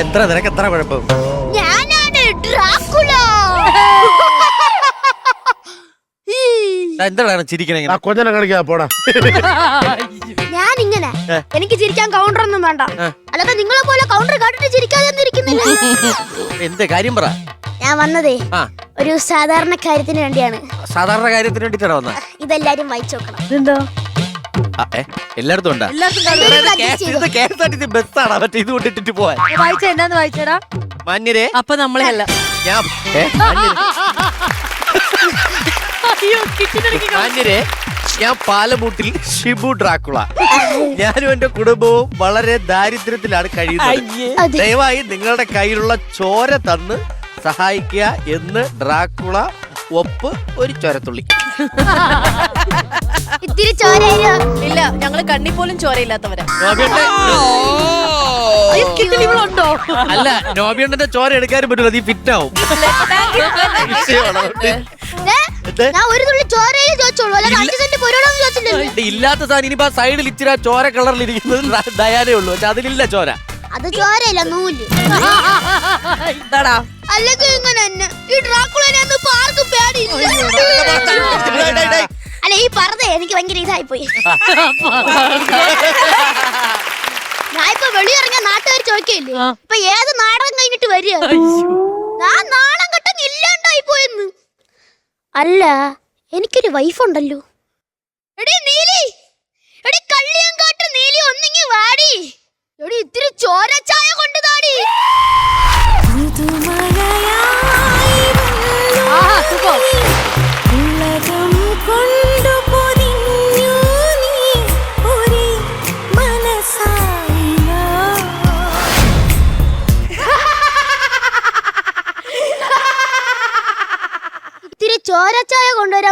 എത്ര നിനക്ക് എത്ര കുഴപ്പം എന്താണ് ചിരിക്കണേ ആ കൊഞ്ഞനെ കാണിക്കാ പോടാ. ഞാൻ ഇങ്ങനെ എനിക്ക് ചിരിക്കാൻ കൗണ്ടർ ഒന്നും വേണ്ട. അല്ലാതെ നിങ്ങളെ പോലെ കൗണ്ടർ കാട്ടിട്ട് ചിരിക്കാതെ എന്ത് കാര്യം പറ. ഞാൻ വന്നതേ ഒരു സാധാരണ കാര്യത്തിന് വേണ്ടിയാണ്. സാധാരണ കാര്യത്തിന് വേണ്ടിട്ടാണ് വന്നത് ഇതെല്ലാരും വായിച്ചു നോക്കണം. എന്തോ എല്ലായിടത്തും ഉണ്ടാ? ബസ്സാണ്. മറ്റേ ഇത് കൊണ്ടിട്ടിട്ട് പോവാൻ. വായിച്ച എന്നാന്ന് വായിച്ചടാ? മാന്യരെ? അപ്പൊ നമ്മളെ അല്ല ഞാൻ മാന്യരെ, ഞാൻ പാലമൂട്ടിൽ ഷിബു ഡ്രാക്കുള. ഞാനും എന്റെ കുടുംബവും വളരെ ദാരിദ്ര്യത്തിലാണ് കഴിയുന്നത്. ദയവായി നിങ്ങളുടെ കയ്യിലുള്ള ചോര തന്ന് സഹായിക്കുക എന്ന് ഡ്രാക്കുള ഒപ്പ് ഒരു ചോരത്തുള്ളി. ഇത്തിരി ചോരയില്ല ഇല്ല. ഞങ്ങൾ കണ്ണി പോലും ചോരയില്ലാത്തവരാ. അല്ല നോബിയണ്ണന്റെ ചോര എടുക്കാനും പറ്റില്ല നീ ഫിറ്റ് ആവും. വിഷയമാണ്? ഞാൻ ഒരു തുള്ളി ചോരയിൽ ചോദിച്ചോളൂ. അല്ലാതെ. അഞ്ച് സെന്റ് പൊരോടൊന്നും ചോദിച്ചില്ലല്ലോ ഇല്ലാത്ത സാധനം ഇനിയിപ്പോ സൈഡിൽ ഇച്ചിരി ചോര കളറിൽ ഇരിക്കുന്നത് ദയാനേ ഉള്ളൂ. പക്ഷെ അതിലില്ല ചോര. അത് ചോരയില്ല നൂൽ. എന്താടാ അല്ലെങ്കിൽ ഇങ്ങനെ തന്നെ. ഈ ഡ്രാക്കുളനെ ആർക്കും പേടിയില്ല. അല്ല ഈ പറഞ്ഞേ എനിക്ക് ഭയങ്കര ഇതായി പോയി ഞാൻ ഇപ്പൊ വെളിയിറങ്ങിയ നാട്ടുകാർ ചോദിക്കില്ലേ. ഇപ്പൊ ഏത് നാടകം കഴിഞ്ഞിട്ട് വരിക? ഞാൻ നാണം കെട്ടങ്ങ് ഇല്ലാണ്ടായി പോയെന്ന് അല്ല എനിക്കൊരു വൈഫുണ്ടല്ലോ എടി നീലി എടി കള്ളിയങ്കാട്ട് നീലി ഒന്നിങ്ങി വാടി. എടി ഇത്തിരി ചോരച്ചായ കൊണ്ട് താടി. കൊണ്ടു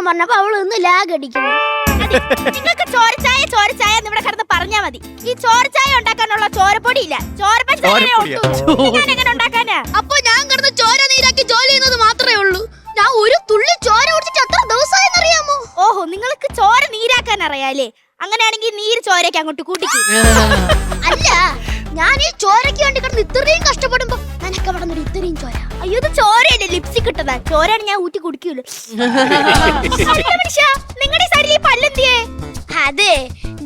പറഞ്ഞപ്പോ അവൾ ഒന്ന് ലാഗ് അടിക്കുന്നു. നിങ്ങൾക്ക് ചോരച്ചായ ചോരച്ചായ എന്ന് ഇവിടെ കിടന്ന് പറഞ്ഞാ മതി. ഈ ചോരച്ചായ ഉണ്ടാക്കാനുള്ള ചോരപ്പൊടി ഇല്ല ചോരപ്പൊടിയാ? എങ്ങനെ ഉണ്ടാക്കാനാ? അപ്പൊ ഞാൻ കിടന്ന് ചോര നീരാക്കി ജോലി ചെയ്യുന്നത് മാത്രമേ ഉള്ളൂ. ഞാൻ ഒരു തുള്ളി ചോര കുടിച്ചിട്ട് എത്ര ദിവസമായെന്നറിയാമോ? ഓഹോ നിങ്ങൾക്ക് ചോര നീരാക്കാൻ അറിയാലേ അങ്ങനെയാണെങ്കിൽ നീര് ചോരയ്ക്ക് അങ്ങോട്ട് കൂട്ടിക്കും. അല്ല ഞാൻ ഈ ചോരയ്ക്ക് വേണ്ടി കിടന്ന് ഇത്രയും കഷ്ടപ്പെടുമ്പോ നിനക്ക് അവിടെ നിന്ന് ഇത്രയും ചോര. അയ്യോ ഇത് ചോരയല്ലേ? ലിപ്സ്റ്റിക് കിട്ടതാ ചോരയാണ് ഞാൻ ഊറ്റി കുടിക്കൂലോ നിങ്ങളുടെ സൈഡിൽ ഈ പല്ലെന്തിയേ? അതെ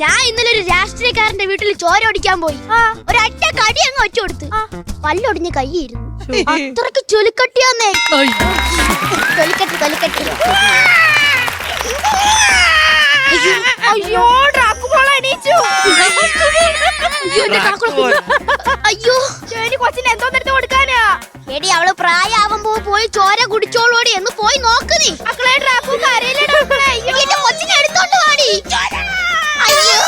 ഞാൻ ഇന്നലെ ഒരു രാഷ്ട്രീയക്കാരന്റെ വീട്ടിൽ ചോര ഓടിക്കാൻ പോയി. ഒരറ്റ കടി അങ്ങ് വെച്ചു കൊടുത്ത്. പല്ലൊടിഞ്ഞ് കൈയിരുന്നു അത്രയ്ക്ക് ചൊലിക്കട്ടിയാന്നേ. തൊലിക്കട്ടി തൊലിക്കട്ടി അയ്യോ, ഡ്രാക്കുമോൾ എണീച്ചു. അയ്യോ, എന്റെ കൊച്ചിന് എന്തോ കൊച്ചിന് എന്തോന്നെടുത്ത് കൊടുക്കാനാ? എടി അവൾ പ്രായാവുമ്പോ പോയി ചോര കുടിച്ചോളോടി എന്ന് പോയി നോക്ക് നീ. മക്കളെ ഡ്രാക്കു എന്റെ കൊച്ചിനെ എടുത്തോണ്ട് വാടി. അയ്യോ.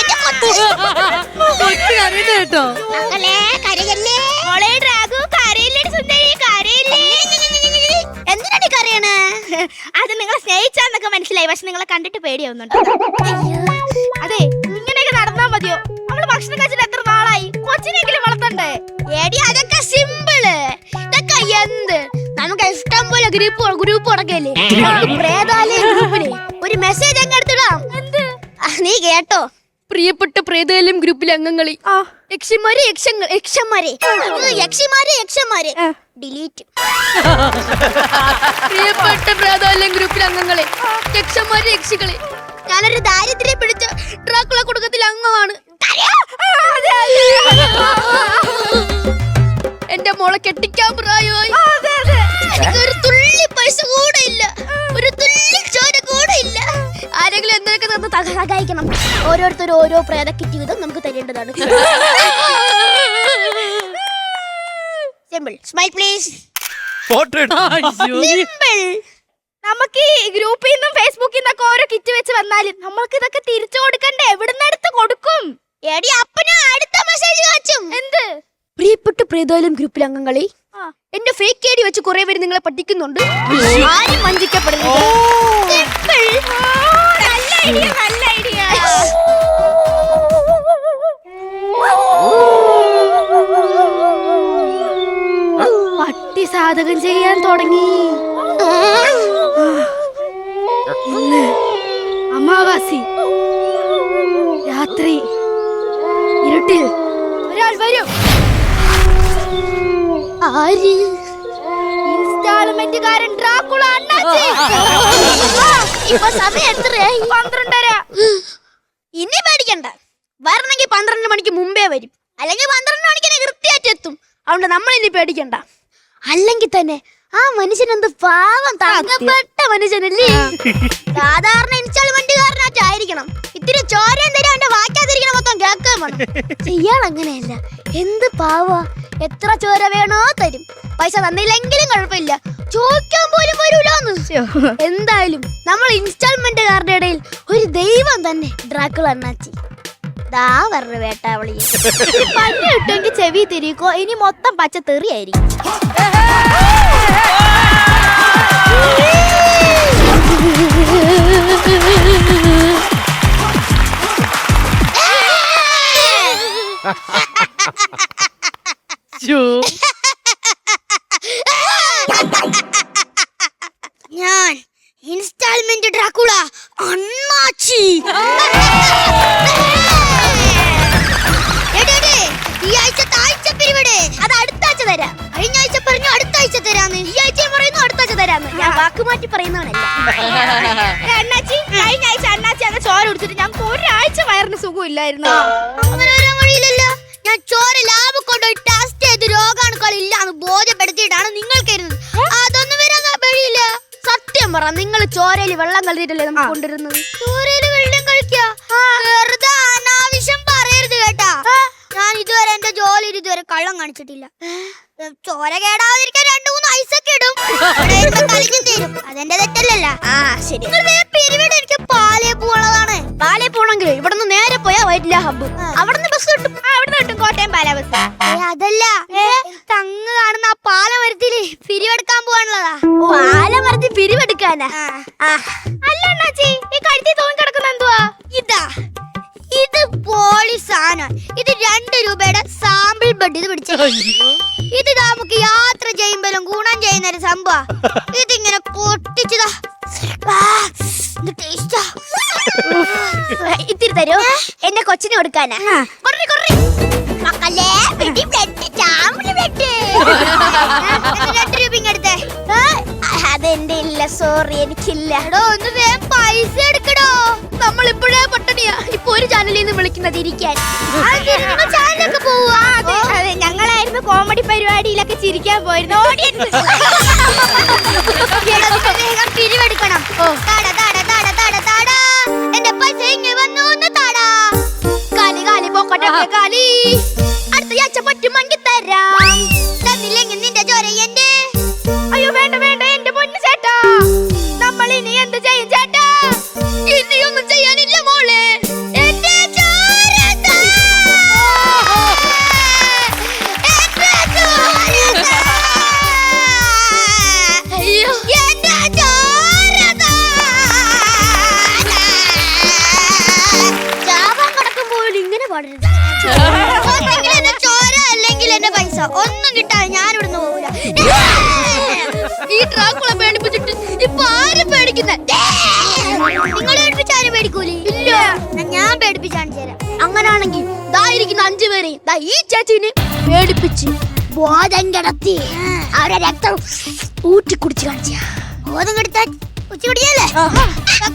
എന്റെ കൊച്ച്. കൊച്ചു കരയുന്ന കേട്ടോ. മക്കളെ കരയല്ലേ? മോളെ ഡ്രാഗു കരയില്ലേ സുന്ദരി കരയില്ലേ? എന്തിനാണ് കരയണേ? അത് നിങ്ങൾ സ്നേഹിച്ചാന്നൊക്കെ മനസ്സിലായി. പക്ഷെ നിങ്ങളെ കണ്ടിട്ട് പേടിയാവുന്നുണ്ട്. അതെ ഇങ്ങനെയൊക്കെ നടന്നാ മതിയോ? നമ്മൾ ഭക്ഷണം കഴിച്ചിട്ട് എത്ര നാളായി? കൊച്ചിനെങ്കിലും വളർത്തണ്ടേ? എടി അതൊക്കെ സിമ്പിൾ ഇതൊക്കെ എന്ത്? നമുക്ക് ഇഷ്ടം പോലെ ഗ്രൂപ്പ് ഗ്രൂപ്പ് ഗ്രൂപ്പിൽ ഒരു മെസ്സേജ് അങ്ങ് എടുത്തിടാം. നീ കേട്ടോ. പ്രിയപ്പെട്ട പ്രേതാലയം ഗ്രൂപ്പിലെ അംഗങ്ങളെ. യക്ഷങ്ങൾ യക്ഷന്മാരെ. ഇത് യക്ഷിമാരെ യക്ഷന്മാരെ. ഡിലീറ്റ് പ്രിയപ്പെട്ട പ്രേതാലയം ഗ്രൂപ്പിലെ അംഗങ്ങളെ. യക്ഷന്മാരെ യക്ഷികളെ. ഞാനൊരു ദാരിദ്ര്യം പിടിച്ച ഡ്രാക്കുള കുടുംബത്തിലെ അംഗമാണ്. എന്റെ മോളെ കെട്ടിക്കാൻ പ്രായമായി. ഒരു തുള്ളി പൈസ കൂടെ ഇല്ല. ഒരു തുള്ളി ചോര കൂടെ ഇല്ല. ആരെങ്കിലും എന്തൊക്കെ തന്ന് സഹായിക്കണം ഓരോരുത്തരും ഓരോ പ്രേത കിറ്റ് വീതം നമുക്ക് തരേണ്ടതാണ്. സിമ്പിൾ സ്മൈൽ പ്ലീസ് സിമ്പിൾ നമുക്ക് ഈ ഗ്രൂപ്പിൽ നിന്നും ഫേസ്ബുക്കിൽ നിന്നൊക്കെ ഓരോ കിറ്റ് വെച്ച് വന്നാലും നമ്മൾക്ക് ഇതൊക്കെ തിരിച്ചു കൊടുക്കണ്ടേ? എവിടുന്നടുത്ത് കൊടുക്കും? എടി അപ്പനും അടുത്ത മെസ്സേജ് കാച്ചും. എന്ത്? പ്രിയപ്പെട്ട പ്രേതാലയം ഗ്രൂപ്പിൽ അംഗങ്ങളെ എന്റെ ഫേക്ക് ഐഡി വെച്ച് കുറെ പേര് നിങ്ങളെ പറ്റിക്കുന്നുണ്ട് ആരും വഞ്ചിക്കപ്പെടുന്നില്ല. Simple. നല്ല ഐഡിയ നല്ല ഐഡിയ. സാധകം ചെയ്യാൻ തുടങ്ങി. ഇന്ന് അമാവാസി. രാത്രി ഇരുട്ടിൽ ഒരാൾ വരും. ആര്? ഇൻസ്റ്റാൾമെന്റുകാരൻ ഡ്രാക്കുള അണ്ണാച്ചി. ഇപ്പൊ സമയം എത്രയായി? പന്ത്രണ്ടര. ഇനി പേടിക്കണ്ട. വരണമെങ്കിൽ പന്ത്രണ്ട് മണിക്ക് മുമ്പേ വരും. അല്ലെങ്കിൽ പന്ത്രണ്ട് മണിക്ക് തന്നെ കൃത്യമായിട്ട് എത്തും. അതുകൊണ്ട് നമ്മൾ ഇനി പേടിക്കണ്ട. അല്ലെങ്കിൽ തന്നെ ആ മനുഷ്യൻ എന്ത് പാവം തങ്കപ്പെട്ട മനുഷ്യനല്ലേ? സാധാരണ ഇൻസ്റ്റാൾമെന്റുകാരനായിട്ടായിരിക്കണം ചെയ്യാൻ അങ്ങനെയല്ല എന്ത് പാവ? എത്ര ചോര വേണോ തരും. പൈസ തന്നില്ലെങ്കിലും കുഴപ്പമില്ല. ചോദിക്കാൻ പോലും വരൂലോന്ന്. എന്തായാലും നമ്മൾ ഇൻസ്റ്റാൾമെന്റ് ഇൻസ്റ്റാൾമെന്റുകാരുടെ ഇടയിൽ ഒരു ദൈവം തന്നെ. ഡ്രാക്കുള അണ്ണാച്ചി. ദാ പറഞ്ഞ വേട്ടാവളി പണ്ട് ഇട്ടെങ്കിൽ ചെവി തിരിക്കോ? ഇനി മൊത്തം പച്ച തെറിയായിരിക്കും. ഞാൻ ഇൻസ്റ്റാൾമെന്റ് ഡ്രാക്കുള അണ്ണാച്ചി. ഈ ആഴ്ച താഴ്ച പിരിവിട്. അത് അടുത്ത ആഴ്ച തരാം. കഴിഞ്ഞ ആഴ്ച പറഞ്ഞു അടുത്ത ആഴ്ച തരാന്ന്. ഈ ആഴ്ച പറയുന്നു അടുത്ത ആഴ്ച തരാന്ന്. ഞാൻ വാക്ക് മാറ്റി പറയുന്നവനല്ല. അണ്ണാച്ചി കഴിഞ്ഞ ആഴ്ച അണ്ണാച്ചി അങ്ങ് ചോര കുടിച്ചിട്ട് ഞങ്ങൾക്ക് ഒരാഴ്ച വയറിന് സുഖമില്ലായിരുന്നു? അങ്ങനെ ചോര ലാബ് കൊണ്ടുപോയി ടെസ്റ്റ് ചെയ്ത് രോഗാണുക്കൾ ഇല്ലാന്ന് ബോധ്യപ്പെടുത്തിയിട്ടാണ് നിങ്ങൾ കരുതുന്നത്. അതൊന്നും വരാൻ വഴിയില്ല. സത്യം പറ നിങ്ങൾ ചോരയിൽ വെള്ളം കളിച്ചിട്ടല്ലേ നമ്മൾ കൊണ്ടുവരുന്നത്? ചോരയിൽ വെള്ളം കളിക്കാ. വെറുതെ അനാവശ്യം പറയരുത് കേട്ടാ. ഞാൻ ഇതുവരെ എന്റെ ജോലി ഇതുവരെ കള്ളം കാണിച്ചിട്ടില്ല. ചോര കേടാതിരിക്കാൻ രണ്ടു മൂന്ന് ഐസൊക്കെ ഇടും. കളിക്കും തീരും. അതെന്റെ തെറ്റല്ലല്ല. ആ ശരി. പിരിവിട് എനിക്ക് പാലേ പോണതാണ് പാലേ പോണെങ്കിൽ ഇവിടെ നിന്ന് നേരെ പോയാ വൈറ്റില ഹബ്ബ്. അവിടെ നിന്ന് ബസ് കിട്ടും. കോട്ടയം അതല്ല. തങ്ങ് കാണുന്ന ആ പാലമരത്തിൽ പിരിവെടുക്കാൻ പോവാനുള്ളതാ. പാലമരത്തിൽ പിരിവെടുക്കാനാ? അല്ല അണ്ണാച്ചി ഈ കഴുത്തി തോന്നി കിടക്കുന്ന എന്തുവാ? ഇതാ. ഇത് പോളിസാണ് ഇത് രണ്ട് രൂപയുടെ സാമ്പിൾ ബെഡ് ഇത് പിടിച്ച ഇത് നമുക്ക് യാത്ര ചെയ്യുമ്പോഴും ഗുണം ചെയ്യുന്ന ഒരു സംഭവ. ഇതിങ്ങനെ പൊട്ടിച്ചതാ. ടേസ്റ്റാ. ഇത്തിരി തരൂ. എന്റെ കൊച്ചിന് കൊടുക്കാനാ. കൊറേ കൊറേ. മക്കളെ വെടി ബ്ലഡ് ചാമ്പൽ ബ്ലഡ് രണ്ട് രൂപ ഇങ്ങെടുത്തേ അതെന്റെ ഇല്ല സോറി എനിക്കില്ല. എടോ ഒന്ന് വേഗം പൈസ എടുക്കടോ. നമ്മൾ ഇപ്പോഴേ പട്ടണിയാ. ഇപ്പൊ ഒരു ചാനലിൽ നിന്ന് വിളിക്കുന്നത് ഇരിക്കാൻ. ചാനലൊക്കെ പോവാ അതെ. ഞങ്ങളായിരുന്നു കോമഡി പരിപാടിയിലൊക്കെ ചിരിക്കാൻ പോയിരുന്നു ഓഡിയൻസ് പിരിവെടുക്കണം. ഈ ട്രാക്കുളെ പേടിപ്പിച്ചിട്ട് ഇപ്പൊ ആരും പേടിക്കുന്നേ? നിങ്ങൾ പേടിപ്പിച്ച ആരും പേടിക്കൂലേ? ഇല്ല. ഞാൻ പേടിപ്പിച്ചാണ് തരാം. അങ്ങനാണെങ്കിൽ ദാ ഇരിക്കുന്ന അഞ്ചു പേരെയും. ദാ ഈ ചേച്ചിനെ പേടിപ്പിച്ച് ബോധം കിടത്തി അവരെ രക്തം ഊറ്റി കുടിച്ച് കാണിച്ച ബോധം കെടുത്താൽ ഉച്ച കുടിയല്ലേ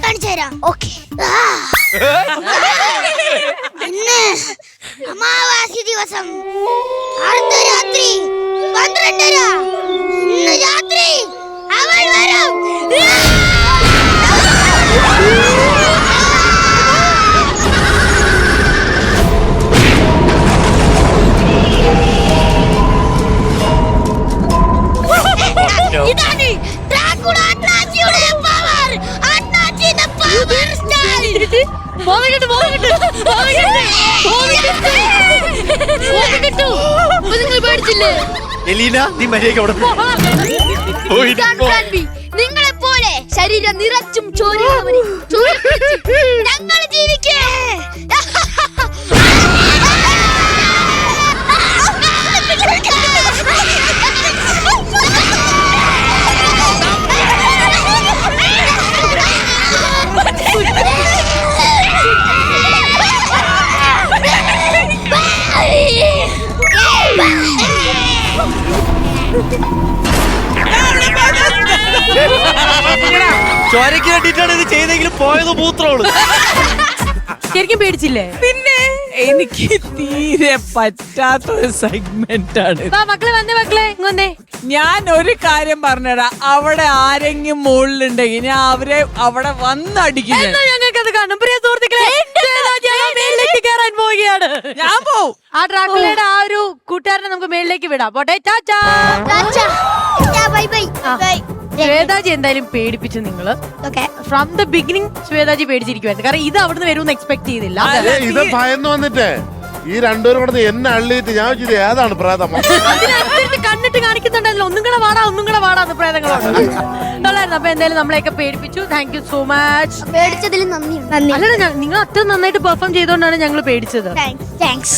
കാണിച്ചു തരാം. ഓക്കെ. ഇന്ന് അമാവാസി ദിവസം. അടുത്ത രാത്രി പന്ത്രണ്ടര. ഇന്ന് രാത്രി மரம் போகட்டு போகட்டு போகட்டு போகட்டு போகட்டு போகட்டு போயிடுச்சு இல்லை? എലീന നീ മര്യാദയ്ക്ക് അവിടെ പോയി. നിങ്ങളെ പോലെ ശരീരം നിറച്ചും ചോരുന്നവരെ ഞങ്ങൾ ചോരയ്ക്ക് വേണ്ടിട്ടാണ് ഇത് ചെയ്തെങ്കിലും പോയത് പൂത്രോൾ ശരിക്കും പേടിച്ചില്ലേ? പിന്നെ എനിക്ക് തീരെ പറ്റാത്ത ഒരു സെഗ്മെന്റ് ആണ്. വാ മക്കളെ വന്നേ മക്കളെ ഇങ്ങൊന്നേ ഞാൻ ഒരു കാര്യം പറഞ്ഞടാ. അവിടെ ആരെങ്കിലും മുകളിലുണ്ടെങ്കിൽ ഞാൻ അവരെ അവിടെ വന്നടിക്കും അത് പ്രിയ സുഹൃത്തുക്കളെ മേളിലേക്ക് കയറാൻ പോവുകയാണ്. ഞാൻ പോവും. ആ ഡ്രാക്കുളയുടെ ആ ഒരു കൂട്ടുകാരനെ നമുക്ക് മേളിലേക്ക് വിടാം. പോട്ടെ ചാച്ചാ ബൈ ബൈ ബൈ. ശ്വേതാജി എന്തായാലും പേടിപ്പിച്ചു നിങ്ങൾ. Okay. From the beginning Shwetaji പേടിച്ചിരിക്കുവായിരുന്നു. കാരണം ഇത് അവിടുന്ന് വരുമെന്ന് എക്സ്പെക്ട് ചെയ്തില്ല. ഇത് ഭയന്ന് വന്നിട്ട് ഈ രണ്ടുപേരും കൂടെ എന്നെ അള്ളിയിട്ട് ഞാൻ ഏതാണ് പ്രേതം? കണ്ണിട്ട് കാണിക്കുന്നുണ്ടല്ലോ. ഒന്നും കൂടെ വാടാ ഒന്നും കൂടെ വാടാന്ന് പ്രേതങ്ങളോട്. നല്ലായിരുന്നു അപ്പൊ എന്തായാലും നമ്മളെയൊക്കെ പേടിപ്പിച്ചു. താങ്ക് യു സോ മച്ച് പേടിച്ചതിൽ നന്ദി. അല്ലടാ നിങ്ങൾ അത്ര നന്നായിട്ട് പെർഫോം ചെയ്തോണ്ടാണ് ഞങ്ങൾ പേടിച്ചത്. Thanks thanks